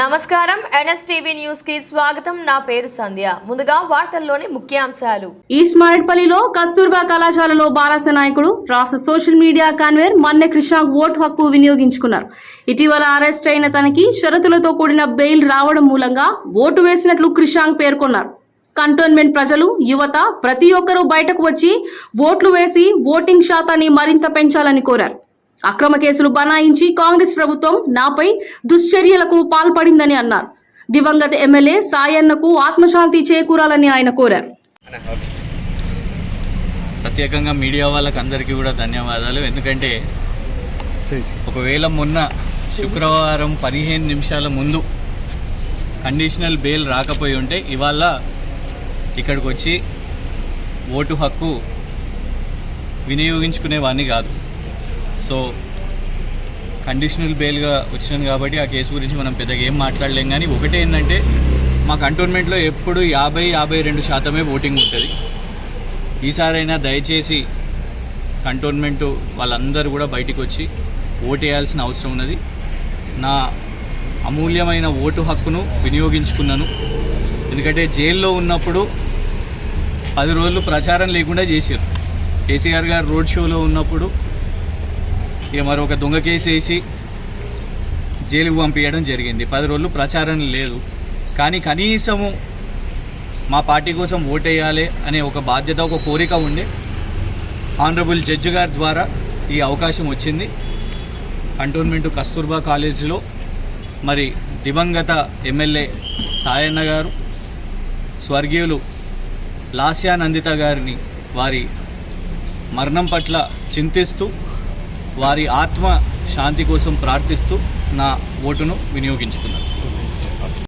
నమస్కారం. ఎన్ఎస్టీవీ న్యూస్కి స్వాగతం. నా పేరు సంధ్య. ముందుగా వార్తల్లోని ముఖ్యాంశాలు. ఈస్ట్ మారేడ్పల్లిలో కస్తూర్బా కళాశాలలో బాలాస నాయకుడు రాష్ట్ర social media convener Manne Krishank vote హక్కు వినియోగించుకున్నారు. ఇటీవల అరెస్ట్ అయిన తనకి షరతులతో కూడిన బెయిల్ రావడం మూలంగా ఓటు వేసినట్లు కృషాంక్ పేర్కొన్నారు. కంటోన్మెంట్ ప్రజలు యువత ప్రతి ఒక్కరూ బయటకు వచ్చి ఓట్లు వేసి ఓటింగ్ శాతాన్ని మరింత పెంచాలని కోరారు. అక్రమ కేసులు బనాయించి కాంగ్రెస్ ప్రభుత్వం నాపై దుశ్చర్యలకు పాల్పడిందని అన్నారు. దివంగత ఎమ్మెల్యే సాయన్నకు ఆత్మశాంతి చేకూరాలని ఆయన కోరారు. ప్రత్యేకంగా మీడియా వాళ్ళకి అందరికీ కూడా ధన్యవాదాలు. ఎందుకంటే ఒకవేళ మొన్న శుక్రవారం పదిహేను నిమిషాల ముందు కండిషనల్ బెయిల్ రాకపోయి ఉంటే ఇవాళ ఇక్కడికి వచ్చి ఓటు హక్కు వినియోగించుకునేవాడిని కాదు. సో కండిషనల్ బెయిల్గా వచ్చినాను కాబట్టి ఆ కేసు గురించి మనం పెద్దగా ఏం మాట్లాడలేం. కానీ ఒకటే ఏంటంటే మా కంటోన్మెంట్లో ఎప్పుడు యాభై యాభై రెండు శాతమే ఓటింగ్ ఉంటుంది. ఈసారైనా దయచేసి కంటోన్మెంటు వాళ్ళందరూ కూడా బయటికి వచ్చి ఓటు అవసరం ఉన్నది. నా అమూల్యమైన ఓటు హక్కును వినియోగించుకున్నాను. ఎందుకంటే జైల్లో ఉన్నప్పుడు పది రోజులు ప్రచారం లేకుండా చేశారు. కేసీఆర్ గారు రోడ్ షోలో ఉన్నప్పుడు ఇక మరొక దొంగ కేసు వేసి జైలుకు పంపించడం జరిగింది. పది రోజులు ప్రచారం లేదు. కానీ కనీసము మా పార్టీ కోసం ఓటేయాలి అనే ఒక బాధ్యత ఒక కోరిక ఉండే ఆనరబుల్ జడ్జి గారి ద్వారా ఈ అవకాశం వచ్చింది. కంటోన్మెంట్ కస్తూర్బా కాలేజీలో మరి దివంగత ఎమ్మెల్యే సాయన్న గారు స్వర్గీయులు లాస్యా నందిత గారిని వారి మరణం పట్ల చింతిస్తూ వారి ఆత్మ శాంతి కోసం ప్రార్థిస్తూ నా ఓటును వినియోగించుకున్నాను.